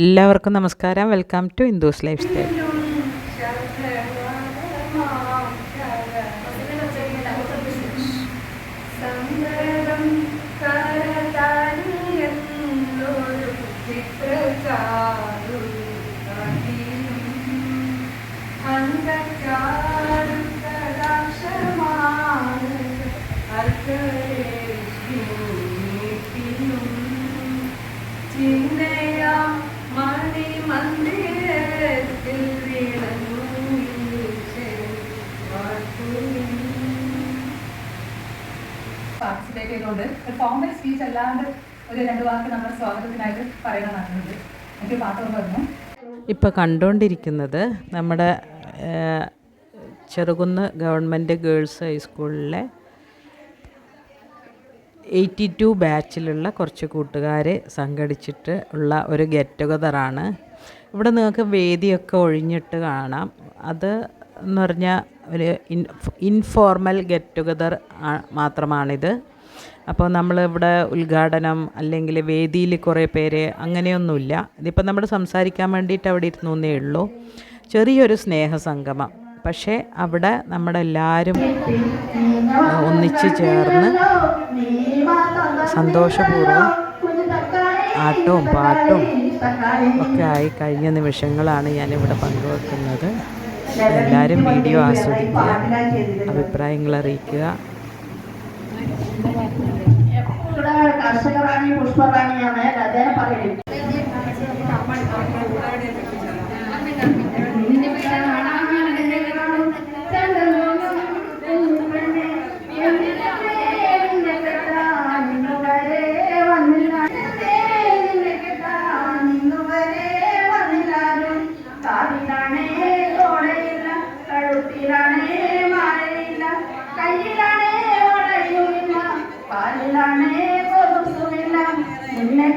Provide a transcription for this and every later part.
എല്ലാവർക്കും നമസ്കാരം. Welcome to Hindus life style സങ്കടം പാർട്ടിസിപ്പേറ്റ് ചെയ്തുകൊണ്ട് സ്പീച്ച് ഒരു രണ്ട് വാക്ക് നമ്മുടെ സ്വാഗതത്തിനായിട്ട് പറഞ്ഞു കണ്ടുകൊണ്ടിരിക്കുന്നത് നമ്മുടെ ചെറുകുന്ന് ഗവൺമെന്റ് ഗേൾസ് ഹൈസ്കൂളിലെ എയ്റ്റി ടു ബാച്ചിലുള്ള കുറച്ച് കൂട്ടുകാരെ സംഘടിച്ചിട്ട് ഉള്ള ഒരു ഗെറ്റ് ടുഗദറാണ് ഇവിടെ നിങ്ങൾക്ക് വേദിയൊക്കെ ഒഴിഞ്ഞിട്ട് കാണാം. അത് എന്ന് പറഞ്ഞാൽ ഒരു ഇൻ ഇൻഫോർമൽ ഗെറ്റ് ടുഗദർ മാത്രമാണിത്. അപ്പോൾ നമ്മളിവിടെ ഉദ്ഘാടനം അല്ലെങ്കിൽ വേദിയിൽ കുറേ പേര് അങ്ങനെയൊന്നുമില്ല. ഇതിപ്പോൾ നമ്മൾ സംസാരിക്കാൻ വേണ്ടിയിട്ട് അവിടെ ഇരുന്നേ ഉള്ളൂ. ചെറിയൊരു സ്നേഹസംഗമം. പക്ഷേ അവിടെ നമ്മളെല്ലാവരും ഒന്നിച്ച് ചേർന്ന് സന്തോഷപൂർവം ആട്ടവും പാട്ടും ഒക്കെ ആയി കഴിഞ്ഞ നിമിഷങ്ങളാണ് ഞാനിവിടെ പങ്കുവെക്കുന്നത്. എല്ലാവരും വീഡിയോ ആസ്വദിക്കുക അഭിപ്രായങ്ങൾ അറിയിക്കുക. കർഷകറാണി പുഷ്പറാണിയാണ് അദ്ദേഹം പറയും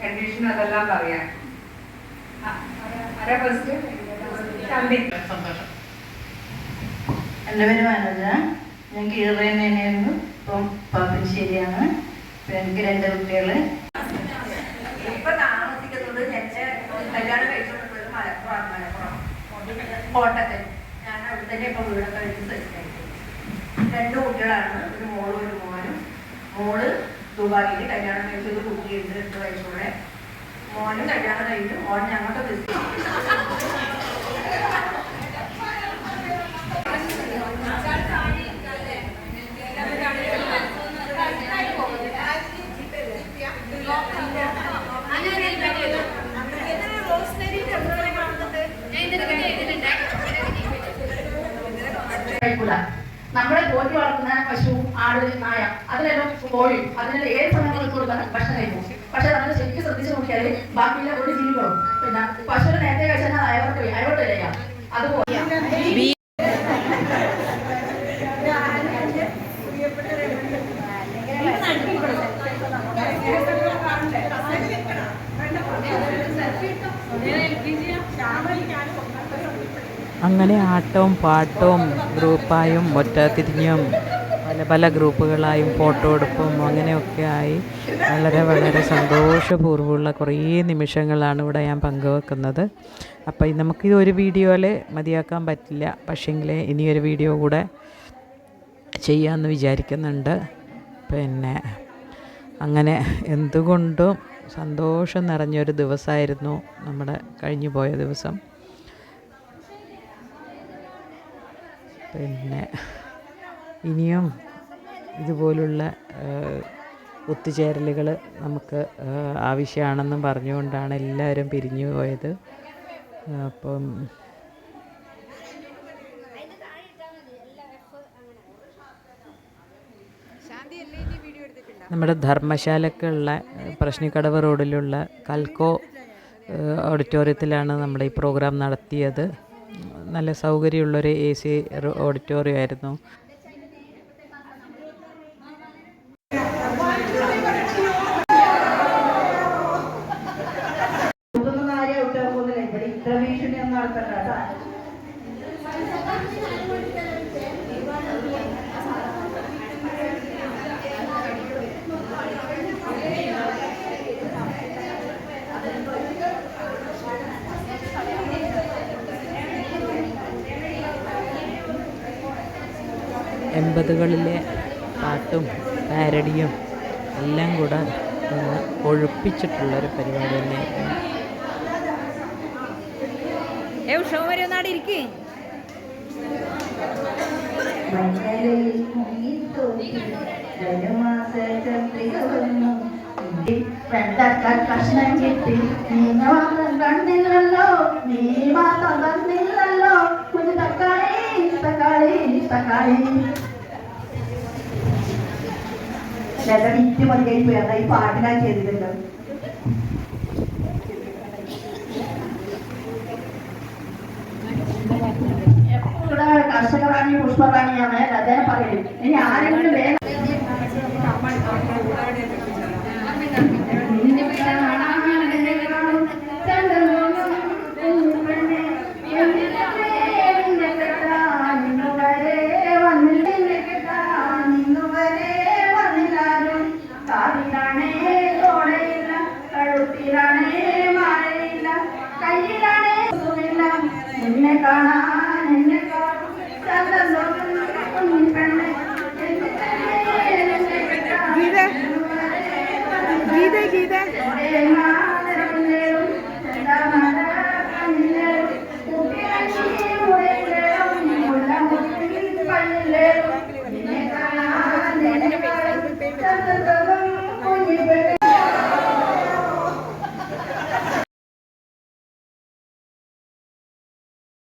കണ്ടീഷൻ അതെല്ലാം പറയാം. എന്റെ പേര് വനജ ഞാൻ കീഴറയിൽ തന്നെയായിരുന്നു ഇപ്പം പാപ്പിശ്ശേരിയാണ് ഇപ്പം എനിക്ക് രണ്ട് കുട്ടികൾ ഇപ്പൊ താമസിക്കുന്നത് എന്റെ കല്യാണം കഴിച്ചുകൊണ്ടിരുന്നത് മലപ്പുറം മലപ്പുറം. കോട്ടക്കൽ. ഞാൻ അവിടെ തന്നെ ഇപ്പൊ വീടൊക്കെ വെച്ച് സെറ്റ് രണ്ട് കുട്ടികളാണ്. ഒരു മോളും ഒരു മോനും. മോൾ ദുബായിൽ കല്യാണം കഴിച്ചത് കുട്ടിയുണ്ട് എട്ട് വയസ്സോടെ. മോനും കല്യാണം കഴിഞ്ഞു മോൻ ഞങ്ങളുടെ ബിസിനസ് പശു ആട് നായ അതിനെല്ലാം കോഴി അതിനെല്ലാം ഏത് സമയങ്ങളിൽ കൊടുക്കാൻ ഭക്ഷണം പക്ഷെ നമ്മൾ ശരിക്കും ശ്രദ്ധിച്ചു നോക്കിയാൽ ബാക്കിയുള്ള ഒരു ജീവികളും. പിന്നെ പശുവിനെ നേരത്തെ കഴിച്ചാൽ അയവട്ട് ചെയ്യാം അതുപോലെ. അങ്ങനെ ആട്ടവും പാട്ടവും ഗ്രൂപ്പായും ഒറ്റത്തിരിഞ്ഞും പല പല ഗ്രൂപ്പുകളായും ഫോട്ടോ എടുപ്പും അങ്ങനെയൊക്കെ ആയി വളരെ വളരെ സന്തോഷപൂർവമുള്ള കുറേ നിമിഷങ്ങളാണ് ഇവിടെ ഞാൻ പങ്കുവെക്കുന്നത്. അപ്പോൾ ഈ നമുക്കിത് ഒരു വീഡിയോയിൽ മതിയാക്കാൻ പറ്റില്ല. പക്ഷേങ്കിൽ ഇനിയൊരു വീഡിയോ കൂടെ ചെയ്യാമെന്ന് വിചാരിക്കുന്നുണ്ട്. പിന്നെ അങ്ങനെ എന്തുകൊണ്ടും സന്തോഷം നിറഞ്ഞൊരു ദിവസമായിരുന്നു നമ്മുടെ കഴിഞ്ഞു പോയ ദിവസം. പിന്നെ ഇനിയും ഇതുപോലുള്ള ഒത്തുചേരലുകൾ നമുക്ക് ആവശ്യമാണെന്നും പറഞ്ഞുകൊണ്ടാണ് എല്ലാവരും പിരിഞ്ഞു പോയത്. അപ്പം നമ്മുടെ ധർമ്മശാലക്കുള്ള പ്രശ്നിക്കടവ് റോഡിലുള്ള കൽക്കോ ഓഡിറ്റോറിയത്തിലാണ് നമ്മുടെ ഈ പ്രോഗ്രാം നടത്തിയത്. നല്ല സൗകര്യമുള്ളൊരു എ സി ഓഡിറ്റോറിയം ആയിരുന്നു. എൺപതുകളിലെ പാട്ടും പാരഡിയും എല്ലാം കൂടെ ഒഴിപ്പിച്ചിട്ടുള്ളൊരു പരിപാടി തന്നെയായിരുന്നു. ഏ ഉഷവും വരെ ഒന്നാടെ ഇരിക്കേ. കഷ്ണം നീ മാത്രം തന്നില്ലല്ലോ കുഞ്ഞു തക്കാളി തക്കാളി തക്കാളി ചേട്ടാ വിറ്റ് മതിയായി പോയി. അതായി പാട്ടിനാ ചെയ്തിട്ടുണ്ട് ഇവിടെ കർഷകറാണി പുഷ്പറാണിയാണ് അദ്ദേഹം പറയുന്നത് ഇനി ആരെങ്കിലും വേഗം